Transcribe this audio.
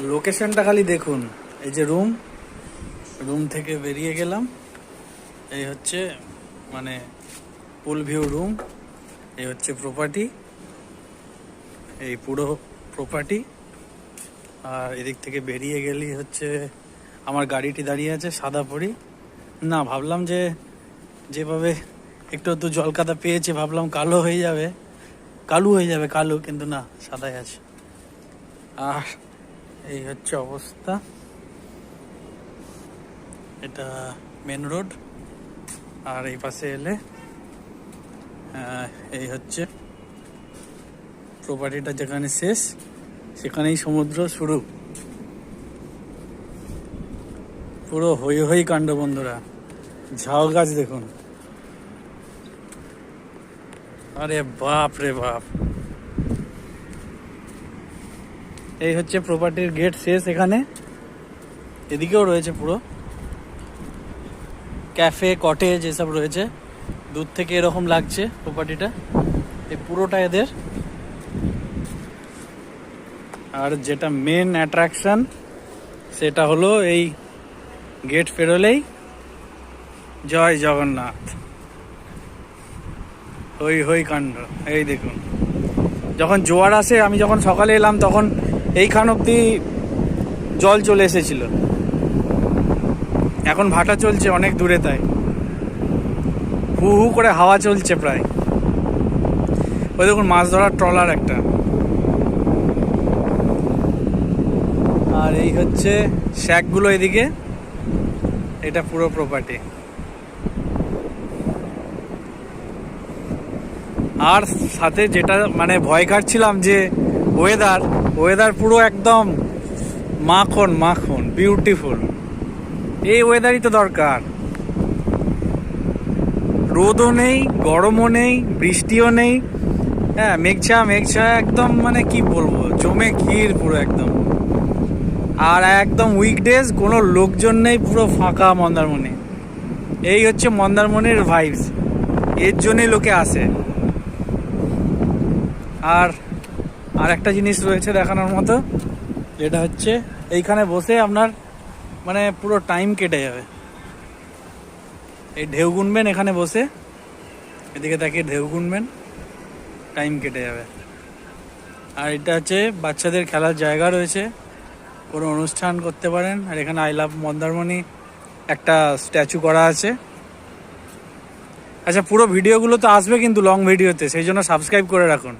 লোকেশনটা খালি দেখুন। এই যে রুম রুম থেকে বেরিয়ে গেলাম। এই হচ্ছে মানে পুল ভিউ রুম এই হচ্ছে প্রপার্টি এই পুরো প্রপার্টি আর এদিক থেকে বেরিয়ে গেলেই হচ্ছে, আমার গাড়িটি দাঁড়িয়ে আছে সাদা পরি। না, ভাবলাম যে, যেভাবে একটু একটু জলকাদা পেয়েছে, ভাবলাম কালো হয়ে যাবে। কালো হয়ে যাবে, কালো, কিন্তু না, সাদাই আছে। আর এই হচ্ছে অবস্থা। এটা মেন রোড আর এই পাশে এলে এই হচ্ছে প্রপার্টিটা যেখানে শেষ, সেখানেই সমুদ্র শুরু। পুরো হই হই কাণ্ড বন্ধুরা। ঝাউ গাছ দেখুন। আরে বাপ রে বাপ। এই হচ্ছে প্রপার্টির গেট শেষ এখানে। এদিকেও রয়েছে পুরো। ক্যাফে কটেজ এসব রয়েছে। দূর থেকে এরকম লাগছে প্রপার্টিটা এই পুরোটা এদের। আর যেটা মেন অ্যাট্রাকশন সেটা হলো এই গেট পেরোলেই জয় জগন্নাথ। হই হই কাণ্ড। এই দেখুন। যখন জোয়ার আসে, আমি যখন সকালে এলাম, তখন এইখান অব্দি জল চলে এসেছিল। এখন ভাটা চলছে অনেক দূরে তাই। হু হু করে হাওয়া চলছে প্রায়। ওই দেখুন, মাছ ধরার ট্রলার একটা। আর এই হচ্ছে শ্যাকগুলো এদিকে। এটা পুরো প্রপার্টি আর সাথে যেটা মানে ভয় কাটছিলাম যে ওয়েদার ওয়েদার পুরো একদম মাখন মাখন বিউটিফুল এই ওয়েদারই তো দরকার। রোদও নেই, গরমও নেই, বৃষ্টিও নেই। হ্যাঁ মেঘছা মেঘছা, একদম মানে কি বলব, জমে ক্ষীর পুরো একদম। আর একদম উইকডেজ কোনো লোকজন নেই, পুরো ফাঁকা মন্দারমণি। এই হচ্ছে মন্দারমণির ভাইবস এর জন্যই লোকে আসে। আর আর একটা জিনিস রয়েছে দেখানোর মতো, যেটা হচ্ছে এইখানে বসে আপনার মানে পুরো টাইম কেটে যাবে। এই ঢেউ গুনবেন এখানে বসে, এদিকে তাকিয়ে ঢেউ গুনবেন টাইম কেটে যাবে। আর এটা হচ্ছে বাচ্চাদের খেলার জায়গা রয়েছে, কোনো অনুষ্ঠান করতে পারেন। আর এখানে আই লাভ মন্দারমণি একটা স্ট্যাচু করা আছে। আচ্ছা পুরো ভিডিওগুলো তো আসবে কিন্তু লং ভিডিওতে সেই জন্য সাবস্ক্রাইব করে রাখুন।